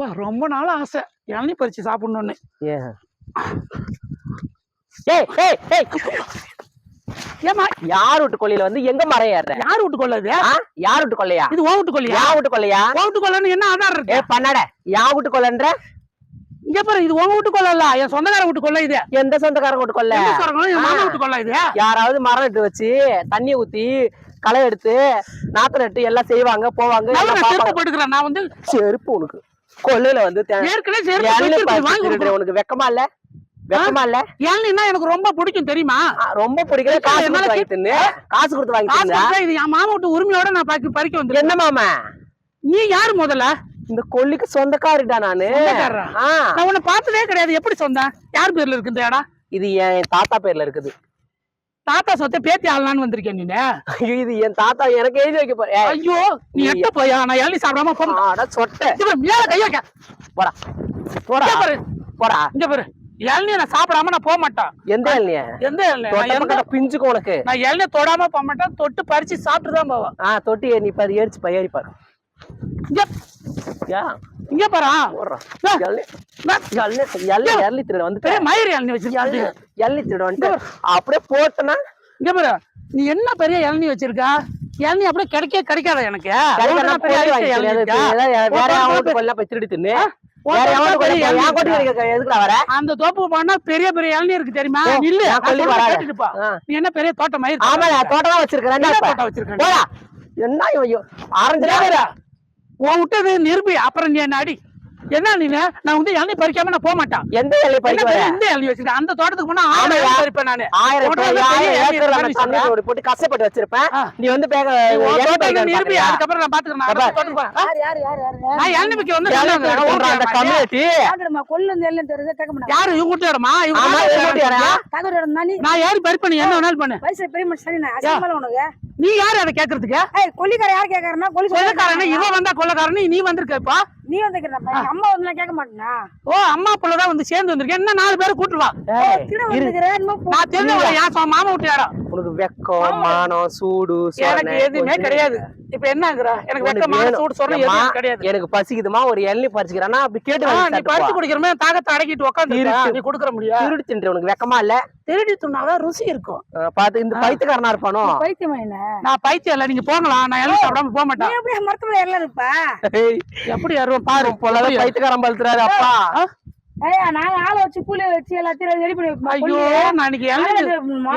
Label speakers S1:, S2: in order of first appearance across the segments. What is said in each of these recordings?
S1: அப்பா ரொம்ப நாள் ஆசை. இளநீ பறிச்சு சாப்பிடணும்னு. ஏமா
S2: யார் வீட்டு கொல்லையில வந்து எங்க ஏறுற?
S1: யார் வீட்டு கொள்ள இது
S2: ஆ? யார் வீட்டு கொல்லையா
S1: இது ஓ வீட்டு கொள்ளையா?
S2: யா வீட்டு கொல்லையா
S1: ஓ வீட்டு கொள்ளன்னு என்ன ஆதாரம்
S2: ஏ பண்ணாட யா வீட்டு கொல்லன்ற
S1: இங்க பாரு இது உங்க வீட்டு கொள்ள இல்ல என் சொந்தக்கார வீட்டு கொள்ள இது.
S2: எந்த சொந்தக்காரங்க வீட்டு
S1: சொந்தக்காரங்களும் என் மாமா வீட்டு கொள்ள இது.
S2: யாராவது மரம் நட்டு வச்சு தண்ணி ஊத்தி களை எடுத்து நாத்து நட்டு எல்லாம் செய்வாங்க போவாங்க
S1: நான் வந்து
S2: செருப்பு உனக்கு. கொல்லையில வந்து. உனக்கு வெக்கமா இல்ல? வெக்கமா இல்ல?
S1: இளநீன்னா எனக்கு ரொம்ப பிடிக்கும் தெரியுமா?
S2: ரொம்ப பிடிக்கல. காசு
S1: என்னால
S2: கொடுத்து வாங்கி தின்னு காசு கொடுத்து
S1: இது என் மாமா வீட்டு உரிமையோட நான் பறிக்க பறிக்க வந்து
S2: என்ன மாமா?
S1: நீ யாரு முதல்ல?
S2: இந்த கொல்லிக்கு சொந்தக்காரிடா நானு.
S1: நான் உன்னை பார்த்ததே கிடையாது. எப்படி சொந்தம் யார் பேர்ல இருக்கு இந்த இடம்?
S2: இது என் தாத்தா பேர்ல இருக்குது.
S1: தாத்தா சொத்தை பேத்தி ஆளலான்னு வந்திருக்கேன் நீ
S2: இது என் தாத்தா எனக்கு எழுதி வைக்க போறேன்
S1: ஐயோ நீ எட்ட போயா? நான் இளநீ சாப்பிடாம
S2: ஆடா சொட்டை.
S1: மேல கைய வைக்க.
S2: போடா. போடா.
S1: பாரு.
S2: போடா.
S1: இங்க பாரு. இளநீ நான் சாப்பிடாம நான் போக மாட்டேன்
S2: எந்த
S1: இளநீ எந்த
S2: பக்கத்துல பிஞ்சுக்கும் உனக்கு.
S1: நான் இளநீ தொடாம போக மாட்டேன் தொட்டு பறிச்சு சாப்பிட்டு தான் போவேன்.
S2: ஆ தொட்டி நீ பாரு ஏறி பாரு
S1: இங்க. பாரு.
S2: எள்ளி திருட வந்து
S1: மயிர்
S2: எள்ளி திருட வந்துட்டு. அப்படியே. போட்டனா?
S1: இங்க பாரு. நீ என்ன பெரிய இளநீ வச்சிருக்க? இளநீ அப்படியே கிடைக்க கிடைக்காத எனக்கு. அந்த தோப்பு போனா பெரிய பெரிய இளநீ இருக்கு தெரியுமா? இல்ல. நீ என்ன பெரிய தோட்டம்
S2: ஆமா நான் தோட்டம் தான் வச்சிருக்கிறேன்
S1: என்ன. தோட்டம்
S2: ஆரஞ்சு
S1: உன் விட்டது நிரூபி அப்புறம் நீ என்ன அடி. என்ன நீ நான் வந்து இளநீ பறிக்காம நான் போக மாட்டேன்
S2: எந்த
S1: என்ன
S2: பறிக்க வர?
S1: பெரிய இந்த இளநீ வச்சிருக்க அந்த தோட்டத்துக்கு போனா ஆயிரம் பறிப்பேன் நானு.
S2: ஆயிரம் போட்டு கஷ்டப்பட்டு வச்சிருப்பேன். நீ வந்து
S1: நிரூபி? அதுக்கப்புறம் நான் பாத்துக்கிறேன்?
S3: யார்
S1: இவங்க இடம்
S3: தானே
S1: நான் ஏறி பறிப்பேன்? நீ என்ன வேணாலும் பண்ணு.
S3: வயசுல பெரிய மனுஷன் உனக்கு.
S1: நீ யாரு அதை கேக்குறதுக்கு?
S3: ஏய் கொல்லிக்கார யார் கேட்கறனா கொல்லி
S1: கொள்ளக்காரன் இவன் வந்தா கொள்ளக்காரன் நீ வந்திருக்கப்பா
S3: நீ வந்துக்கிறப்ப எங்க அம்மா வந்து கேட்க மாட்டேனா?
S1: ஓ அம்மா புள்ளதான் வந்து சேர்ந்து வந்திருக்கேன். என்ன நாலு பேரை கூட்டு வா.
S3: வந்துக்கிற
S1: நான் தெரிஞ்சவங்க என் சொ- மாமா விட்டு இடம்
S2: உனக்கு வெக்கம் மானம் சூடு
S1: எனக்கு எதுவுமே கிடையாது. இப்ப என்னங்கிற? எனக்கு வெக்கமான
S2: வேணும்.
S1: சூடு எதுவும் கிடையாது.
S2: எனக்கு பசிக்குதுமா? ஒரு எள்ளி பறிச்சுக்கிறேன்னா அப்படி கேட்டு
S1: நீ பறிச்சு. குடிக்கிறமே தாகத்தை அடக்கிட்டு உட்காந்து. நீ கொடுக்கற முடியாது
S2: திருடி தின்று உனக்கு வெக்கமா இல்ல?
S1: திருடி துண்ணாதான் ருசி இருக்கும்.
S2: பாத்து இந்த பைத்தியக்காரனா இருப்பானோ?
S3: பைத்தியமா என்ன?
S1: நான் பைத்தியம் இல்ல நீங்க போகலாம் நான் எல்லாம் சாப்பிடாம போக மாட்டேன்.
S3: எப்படி மரத்துல எல்லாம் இருப்ப
S2: ஏய்,
S1: எப்படி அருவம் பாரு. எப்படி
S2: பைத்தியக்காரன் பழுத்துறாரு அப்பா?
S3: ஏய் நாங்க ஆளை வச்சு கூலி வச்சு எல்லாத்தையும் ரெடி பண்ணி.
S1: ஐயோ.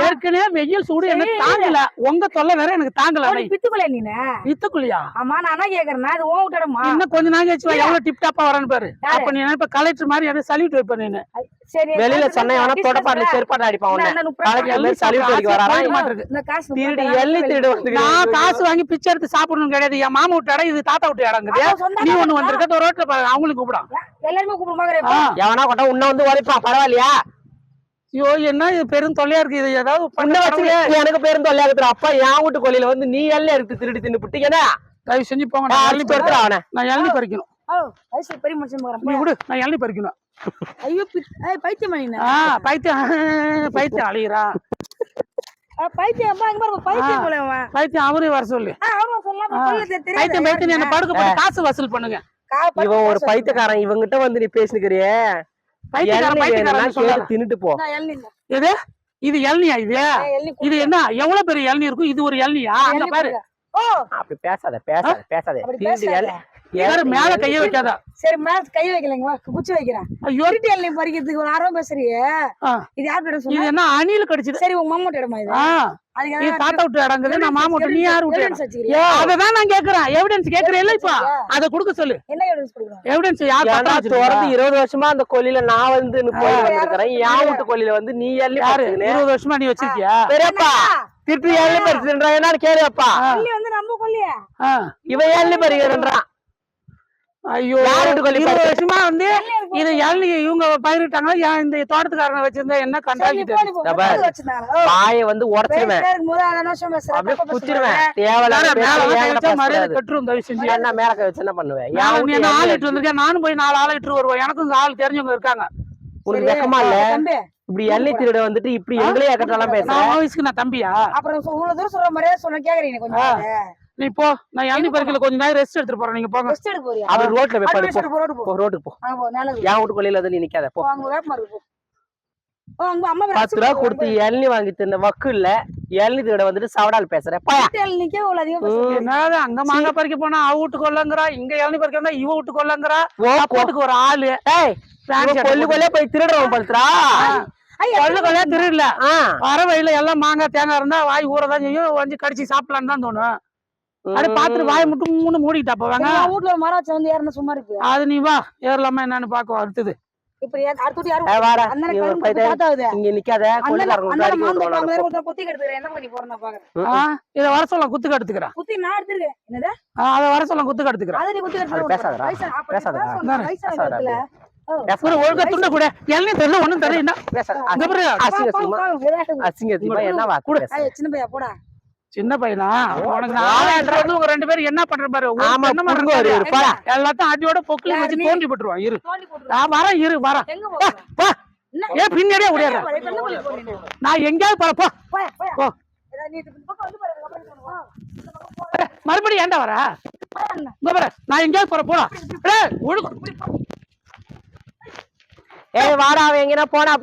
S1: ஏற்கனவே வெயில் சூடு எனக்கு. தாங்கல. உங்க தொல்லை வேற எனக்கு தாங்கல
S3: அவனுக்கு பித்துக்குள்ள நீனு?
S1: வித்துக்குள்ளியா
S3: ஆமா நான் இது ஓ விட்டடமா
S1: இன்னும் கொஞ்ச நாள் கழிச்சு வா, எவ்வளவு டிப் டாப்பா வரேன்னு பாரு. அப்ப நீ நினைப்ப கலெக்டர் மாதிரி அப்படியே சல்யூட் வைப்ப நீனு.
S2: வெளியில சொன்ன எவனா தொடப்பாடுல செருப்பாடு அடிப்பான் உன்னை
S3: இந்த முப்பது
S2: காலேஜ்
S1: எள்ளி
S2: வரானா. திருடி எள்ளி வந்து
S1: நான் காசு வாங்கி பிச்சை எடுத்து சாப்பிடணும் கிடையாது. என் மாமா விட்டு இடம் இது தாத்தா விட்டு இடங்குது நீ ஒண்ணு வந்திருக்க ஒரு ரோட்ல அவங்களுக்கு கூப்பிடான்
S3: எல்லாருமே கூப்பிட பாக்குறேன்
S1: ஆ.
S2: எவனா கொண்டா உன்ன வந்து உரைப்பான் பரவாயில்லையா?
S1: ஐயோ என்ன இது பெரும் தொல்லையா இருக்கு இது ஏதாவது பண்ண
S2: வச்சு எனக்கு பேருந்து தொல்லையாகுது அப்பா என் வீட்டு கொல்லையில வந்து நீ எல்லாம் எடுத்து திருடி தின்னு புட்டு என்ன?
S1: தயவு செஞ்சு போங்க நான் பறிக்கணும்.
S2: அவனை.
S1: நான் இளநீ பறிக்கணும். நீ விடு நான் இளநீ பறிக்கணும்.
S3: ஐயோ பைத்தியமா
S1: ஆ பைத்தியம் பைத்தியம் அழிகிறான்
S3: பைத்தியம் அம்மா இங்க பாரு பைத்தியம் போல
S1: பைத்தியம் அவரே வர சொல்லு. பைத்தியம் பைத்தியம் என்ன? படுக்க போட்டு காசு வசூல் பண்ணுங்க.
S2: இவன் ஒரு பைத்தியக்காரன் இவங்கிட்ட வந்து நீ பேசினுக்கிறியே தின்னுட்டு போ.
S1: எது? இது இளநியா இது? இது. என்ன எவ்வளவு பெரிய இளநீ இருக்கும்? இது ஒரு இளநியா பாரு.
S3: ஓ.
S2: அப்படி பேசாத பேசாத பேசாத.
S3: அப்படி
S2: திருடி
S3: பேசாத.
S2: எள்ளி-
S1: யாரு
S2: எள்ளி-
S1: மேல கைய வைக்காத
S3: சரி மேல கை வைக்கலைங்க குச்சி வைக்கிறேன்.
S1: ஐயோ.
S3: இளநீ பறிக்கிறதுக்கு ஒரு ஆர்வம் பேசுறியே? இது யார் கிட்ட
S1: இது
S3: சொன்னா
S1: என்ன அணில் கடிச்சது?
S3: சரி உங்க மாமோட்ட இடமா இது? ஏதாவது
S1: தாத்தா விட்டு இடங்குது நான் மாமா விட்டு நீ யாரு விட்டு? அததான் நான் கேக்குறேன். எவிடன்ஸ் கேக்குறேன் இல்ல இப்ப. அதை கொடுக்க சொல்லு.
S3: என்ன எவிடன்ஸ் கொடுக்குறோம்?
S1: எவிடன்ஸ் யார்?
S2: தொடர்ந்து இருபது வருஷமா அந்த கொல்லியில நான் வந்து போய். வந்திருக்கிறேன் என் வீட்டு கொல்லியில வந்து நீ எள்ளி
S1: யாரு. இருபது வருஷமா நீ வச்சிருக்கியா?
S2: பெரியப்பா திருப்பி எள்ளி பறிச்சுன்றா என்னன்னு கேளுப்பா
S3: வந்து நம்ம கொல்லியா.
S2: இவன் எள்ளி பறிக்கிறன்றான்
S1: ஐயோ இருபது? வருஷமா வந்து இது இவங்க பயிரிட்டாங்களா? ஏன் இந்த தோட்டத்துக்காரங்க வச்சிருந்தா என்ன கண்டாக்கிட்டு
S2: பாரு. வாயை வந்து உடச்சிருவேன். அப்படியே குச்சிருவேன்
S1: மரியாதை. கட்டுரும் தயவு செஞ்சு.
S2: என்ன மேல வச்சு என்ன பண்ணுவேன்?
S1: என்ன ஆள் இட்டு வந்திருக்கேன்? நானும் போய் நாலு ஆள் இட்டு வருவேன். எனக்கும் ஆள் தெரிஞ்சவங்க இருக்காங்க.
S2: உனக்கு வெக்கமா இல்ல? இப்படி எள்ளி திருட வந்துட்டு இப்படி எங்களையே கட்டலாம் பேசுற?
S1: நான் உன் வயசுக்கு நான் தம்பியா?
S3: அப்புறம் இவ்வளவு தூரம் சொல்ற மாதிரியே சொன்ன கேக்குறீங்க கொஞ்சம்
S1: நீ போ. நான் இளநீ பறிக்கல கொஞ்ச நேரம் ரெஸ்ட் எடுத்துட்டு போறேன். நீங்க போங்க.
S3: ரெஸ்ட் எடுக்க போறியா?
S2: அவர் ரோட்ல போய் படு, போ.
S3: வயசு ரோடு போ.
S2: போ போ.
S3: போ நல்லது.
S2: என் வீட்டு கொள்ளையில வந்து நீ நிக்காத போ.
S3: போ அங்க வேப்ப மரம் போ. ஓ அங்க அம்மா வேற
S2: பத்து ரூபா கொடுத்து இளநீ வாங்கி தின்ன வக்கு இல்ல இளநீ திருட வந்துட்டு சவடால் பேசுற போயா.
S3: நிக்க இவ்வளவு அதிகம் பேசுறீங்க.
S1: என்னது அங்க மாங்காய் பறிக்க போனா அவ வீட்டு கொள்ளங்கிறா இங்க பறிக்க வந்தா இவ வீட்டு கொள்ளங்கிறா
S2: ஓ கோ-
S1: சப்போர்ட்டுக்கு ஒரு ஆளு. ஷர்ட்
S2: கொல்லு கொல்லே போய் திருடுறவன் படுத்துறா
S3: ஐயா,
S1: கொள்ள கொள்ள திருடல. வர வழியில எல்லாம் மாங்காய் தேங்காய் இருந்தா வாய் ஊறதான் செய்யும் வந்து கடிச்சு சாப்பிடலான்னு தான் தோணும். அது பாத்துட்டு வாய் மட்டும் மூணு மூடிட்டா போவாங்க.
S3: மரம் வச்சு வந்து ஏறணும் சும்மா இருக்கு.
S1: அது நீ வா ஏறலாமா என்னன்னு பாக்குவோம் அடுத்தது.
S3: கெடுத்துக்கிறேன்.
S1: இத வர சொல்ல
S3: குத்தி?
S1: அதை வர சொல்ல
S3: குத்தி. ஓ.
S1: ஒரு ஒழுங்கா துண்ட கூட. எல்லாம் தெரியல ஒண்ணும் தெரியல. என்ன
S2: அசிங்க என்ன
S3: சின்ன பையா போடா.
S1: சின்ன பையனா உனக்கு நான் வந்து உங்க ரெண்டு பேரும் என்ன பண்ற பாரு. எல்லாத்தையும் அடியோட பொக்கில வச்சு தோண்டி போட்டுருவான் இரு. நான் வரேன் இரு வரேன்
S3: எங்க போற?
S1: பா
S3: என்ன?
S1: ஏன் பின்னாடியே ஓடிடுறேன்? நான் எங்கேயாவது போற போ. போ. மறுபடியும் ஏன்டா வர நான் எங்கேயாவது போற போடா ஏய், ஒழுங்கு
S2: ஏய் வாடா அவன் எங்கனா போனா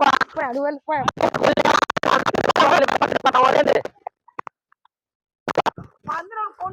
S2: போ